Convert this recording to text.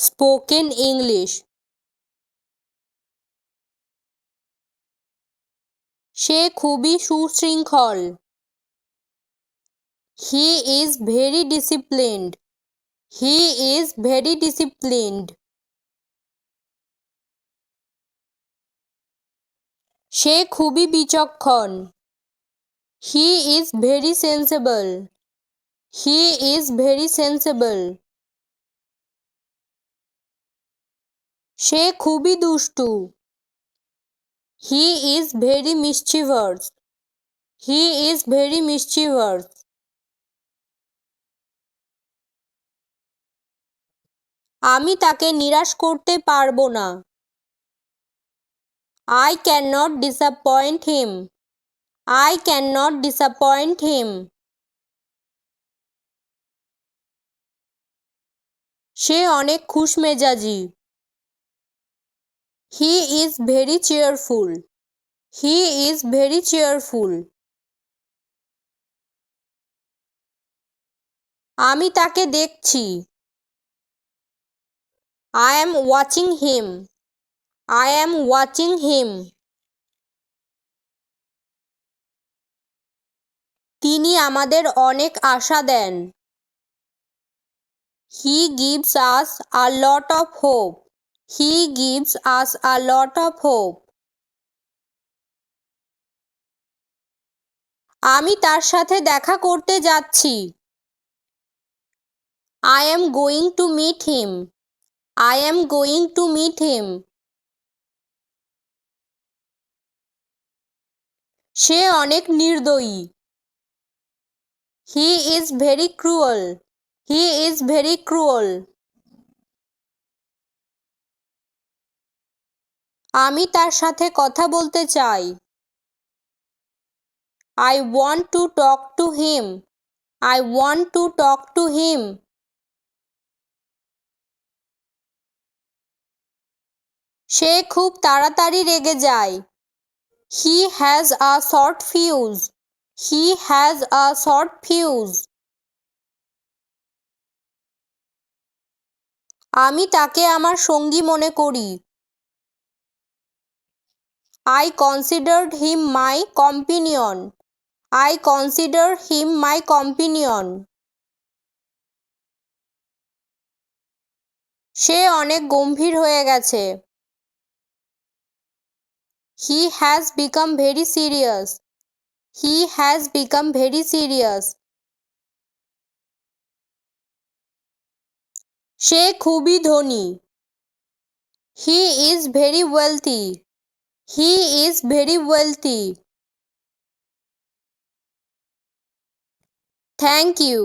Spoken English. সে খুবই সুশৃঙ্খল। He is very disciplined he is very disciplined সে খুবই বিচক্ষণ। He is very sensible he is very sensible সে খুবই দুষ্টু। He is very mischievous he is very mischievous আমি তাকে নিরাশ করতে পারব না। I can not disappoint him I can not disappoint him সে অনেক খুশমেজাজি। He is very cheerful he is very cheerful আমি তাকে দেখছি। I am watching him I am watching him তিনি আমাদের অনেক আশা দেন। He gives us a lot of hope he gives us a lot of hope আমি তার সাথে দেখা করতে যাচ্ছি। I am going to meet him I am going to meet him সে অনেক নির্দয়ী। He is very cruel he is very cruel আমি তার সাথে কথা বলতে চাই। I want to talk to him I want to talk to him সে খুব তাড়াতাড়ি রেগে যায়। He has a short fuse he has a short fuse আমি তাকে আমার সঙ্গী মনে করি। I considered him my companion I consider him my companion সে অনেক গম্ভীর হয়ে গেছে। He has become very serious he has become very serious সে খুবই ধনী। He is very wealthy he is very wealthy thank you